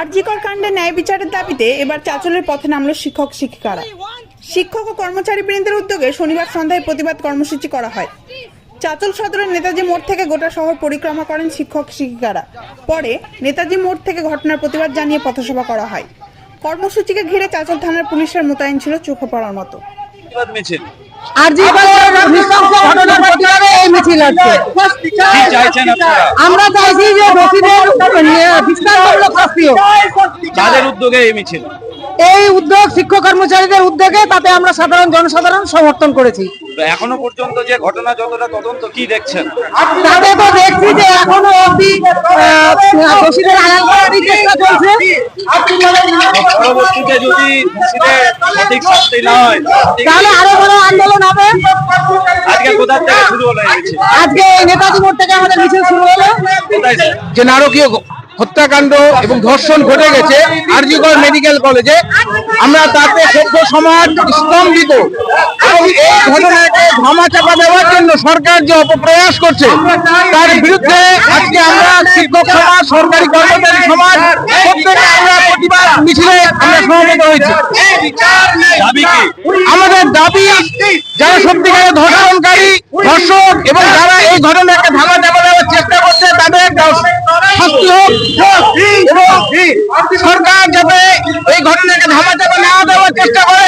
আরজিকর কাণ্ডে ন্যায় বিচারের দাবিতে এবার চাচলের পথে নামলো শিক্ষক শিক্ষিকারা। শিক্ষক ও কর্মচারী বৃন্দের উদ্যোগে শনিবার সন্ধ্যায় প্রতিবাদ কর্মসূচি করা হয়। চাচল সদরের নেতাজি মোড় থেকে গোটা শহর পরিক্রমা করেন শিক্ষক শিক্ষিকারা। পরে নেতাজি মোড় থেকে ঘটনার প্রতিবাদ জানিয়ে পথসভা করা হয়। কর্মসূচিকে ঘিরে চাচল থানার পুলিশের মোতায়েন ছিল চোখে পড়ার মতো। মিছিল। আর ঘটনার প্রতিবাদে চাইছেন আপনারা? আমরা চাইছি যে দোষীদের দৃষ্টান্তমূলক শাস্তি হোক। কাদের উদ্যোগে এই মিছিল। এই উদ্যোগ শিক্ষক কর্মচারীদের উদ্যোগে তাতে আমরা সাধারণ জনসাধারণ সমর্থন করেছি। এখনও পর্যন্ত যে ঘটনা যতটা তদন্ত কি দেখছেন? তাতে তো দেখছি যে এখনও অবধি দোষীদের আড়াল করারই চেষ্টা চলছে। পরবর্তীতে যদি দোষীদের সঠিক শাস্তি না হয় তাহলে আরও বড় আন্দোলন হবে। আজকে এই নেতাজি মোড় থেকে আমাদের মিছিল শুরু হলো। যে নারকীয় হত্যাকাণ্ড এবং ধর্ষণ ঘটে গেছে আরজিগড় মেডিকেল কলেজে আমরা তাতে সভ্য সমাজ স্তম্ভিত। এবং এই ঘটনাকে ধামাচাপা দেওয়ার জন্য সরকার যে অপপ্রয়াস করছে তার বিরুদ্ধে আজকে আমরা শিক্ষক সমাজ সরকারি কর্মচারী সমাজ প্রত্যেকে আমরা প্রতিবাদ মিছিলে আমরা সমবেত হয়েছি। আমাদের দাবি যারা সত্যিকারের ধর্ষণকারী এই ঘটনাকে ধামা চাপা দেওয়ার চেষ্টা করছে তাদের শাস্তি হোক সরকার যাতে এই ঘটনাকে ধামা চাপা না দেওয়ার চেষ্টা করে।